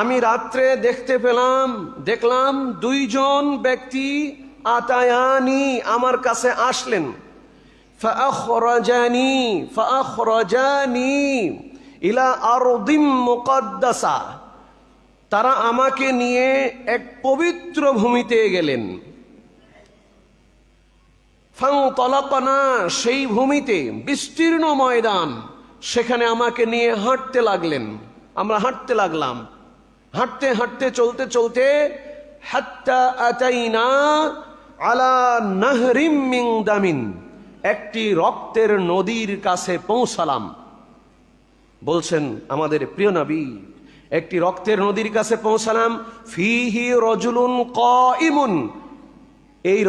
আমি রাত্রে দেখতে পেলাম, দেখলাম দুইজন ব্যক্তি আতায়ানি আমার কাছে আসলেন। ইলা আরদিম তারা আমাকে নিয়ে এক পবিত্র ভূমিতে গেলেন। ফাংতলাপনা সেই ভূমিতে বিস্তীর্ণ ময়দান, সেখানে আমাকে নিয়ে হাঁটতে লাগলেন। আমরা হাঁটতে লাগলাম। হাঁটতে হাঁটতে, চলতে চলতে আলা দামিন, একটি রক্তের নদীর কাছে পৌঁছালাম। বলছেন আমাদের প্রিয় নবী, একটি রক্তের নদীর কাছে পৌঁছালাম, ফিহি রজুলুন ক ইমুন এই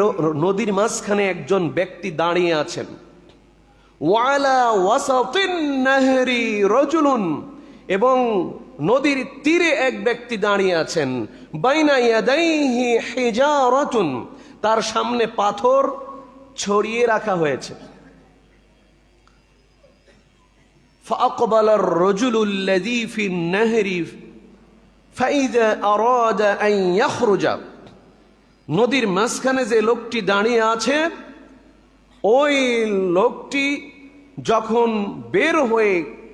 নদীর মাঝখানে একজন ব্যক্তি দাঁড়িয়ে আছেন। ওয়ালা ওয়াসাতিন নাহরি রজুলুন, এবং নদীর তীরে এক ব্যক্তি দাঁড়িয়ে আছেন। বাইনাইয়াদাইহিজারতুন তার সামনে পাথর ছড়িয়ে রাখা হয়েছে। ফাকবালার রজুলুল্লাযী ফি নাহরি, ফাইযা আরাদা আন ইখরুজা নদীর মাঝখানে যে লোকটি দাঁড়িয়ে আছে, ওই লোকটি যখন বের হয়ে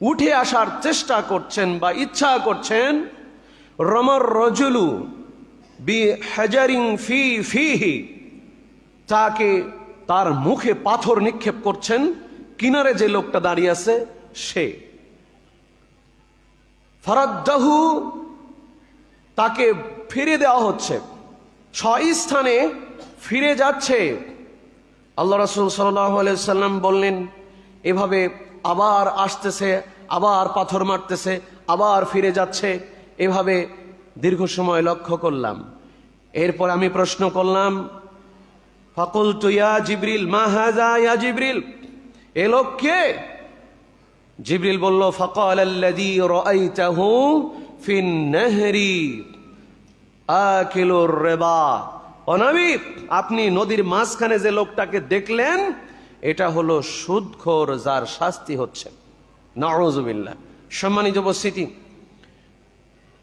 উঠে আসার চেষ্টা করছেন বা ইচ্ছা করছেন, রমর রজুলু বি হাজারিং ফি ফিহি, তাকে তার মুখে পাথর নিক্ষেপ করছেন, কিনারে যে লোকটা দাঁড়িয়ে আছে, সে। ফরাদ্দাহু, তাকে ফিরে দেওয়া হচ্ছে। ছয় স্থানে ফিরে যাচ্ছে। আল্লাহ রসুল সাল্লাম বললেন, এভাবে আবার আসতেছে, আবার পাথর মারতেছে, আবার ফিরে যাচ্ছে। এভাবে দীর্ঘ সময় লক্ষ্য করলাম। এরপর আমি প্রশ্ন করলাম ফকুল তুইয়া জিবরিল, মা হাজা ইয়া জিবরিল? এ লোক কে? জিবরিল বলল, ফকাল আল্লাযী রাআইতাহু ফিন আপনি নদীর মাঝখানে যে লোকটাকে দেখলেন এটা হলো সুদখোর যার শাস্তি হচ্ছে। নাউজুবিল্লাহ। সম্মানিত উপস্থিতি,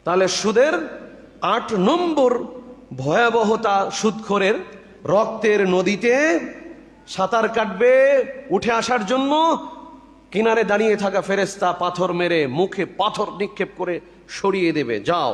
তাহলে সুদের আট নম্বর ভয়াবহতা সুদখোরের রক্তের নদীতে সাঁতার কাটবে উঠে আসার জন্য, কিনারে দাঁড়িয়ে থাকা ফেরেস্তা পাথর মেরে মুখে পাথর নিক্ষেপ করে সরিয়ে দেবে। যাও।